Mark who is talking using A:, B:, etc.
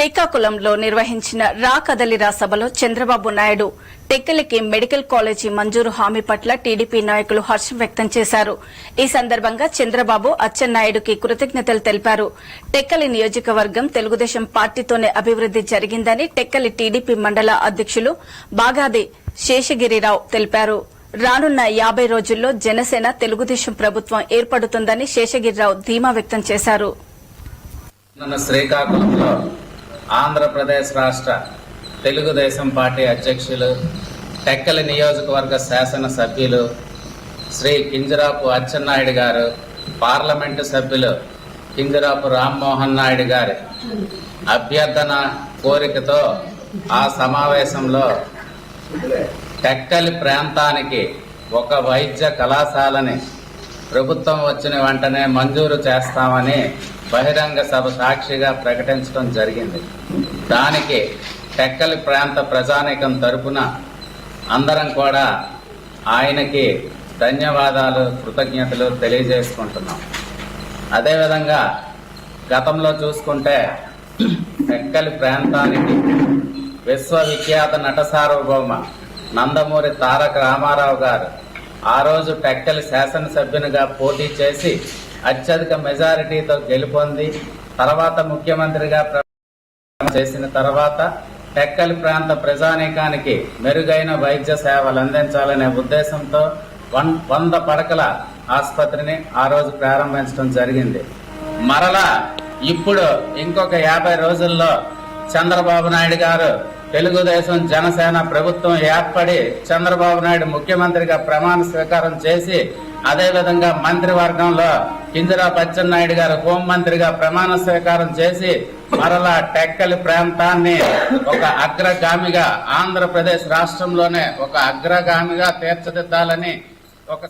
A: శ్రీకాకుళంలో నిర్వహించిన రా కదలిరా సభలో చంద్రబాబు నాయుడు టెక్కలికి మెడికల్ కాలేజీ మంజూరు హామీ పట్ల టీడీపీ నాయకులు హర్షం వ్యక్తం చేశారు. ఈ సందర్భంగా చంద్రబాబు అచ్చెన్నాయుడుకి కృతజ్ఞతలు తెలిపారు. టెక్కలి నియోజకవర్గం తెలుగుదేశం పార్టీతోనే అభివృద్ది జరిగిందని టెక్కలి టీడీపీ మండల అధ్యకులు బాగాది శేషగిరిరావు తెలిపారు. రానున్న యాబై రోజుల్లో జనసేన తెలుగుదేశం ప్రభుత్వం ఏర్పడుతుందని శేషగిరిరావు ధీమా వ్యక్తం చేశారు.
B: శ్రీకాకుళంలో ఆంధ్రప్రదేశ్ రాష్ట్ర తెలుగుదేశం పార్టీ అధ్యక్షులు టెక్కలి నియోజకవర్గ శాసన సభ్యులు శ్రీ కింజరాపు అచ్చెన్నాయుడు గారు పార్లమెంటు సభ్యులు కింజరాపు రామ్మోహన్ నాయుడు గారి. అభ్యర్థన కోరికతో ఆ సమావేశంలో టెక్కలి ప్రాంతానికి ఒక వైద్య కళాశాలని ప్రభుత్వం వచ్చిన వెంటనే మంజూరు చేస్తామని బహిరంగ సభ సాక్షిగా ప్రకటించడం జరిగింది. దానికి టెక్కలి ప్రాంత ప్రజానీకం తరపున అందరం కూడా ఆయనకి ధన్యవాదాలు కృతజ్ఞతలు తెలియజేసుకుంటున్నాం. అదేవిధంగా గతంలో చూసుకుంటే టెక్కలి ప్రాంతానికి విశ్వవిఖ్యాత నట సార్వభౌమ నందమూరి తారక రామారావు గారు ఆ రోజు టెక్కలి శాసనసభ్యునిగా పోటీ చేసి అత్యధిక మెజారిటీతో గెలుపొంది తర్వాత ముఖ్యమంత్రిగా చేసిన తర్వాత టెక్కలి ప్రాంత ప్రజానీకానికి మెరుగైన వైద్య సేవలు అందించాలనే ఉద్దేశంతో వన్ వంద పడకల ఆసుపత్రిని ఆ రోజు ప్రారంభించడం జరిగింది. మరలా ఇప్పుడు ఇంకొక యాభై రోజుల్లో చంద్రబాబు నాయుడు గారు తెలుగుదేశం జనసేన ప్రభుత్వం ఏర్పడి చంద్రబాబు నాయుడు ముఖ్యమంత్రిగా ప్రమాణ స్వీకారం చేసి అదేవిధంగా మంత్రివర్గంలో కింజరా నాయుడు గారు హోంమంత్రిగా ప్రమాణ స్వీకారం చేసి మరలా టెక్కలి ప్రాంతాన్ని ఒక అగ్రగామిగా ఆంధ్రప్రదేశ్ రాష్ట్రంలోనే ఒక అగ్రగామిగా తీర్చిదిద్దాలని ఒక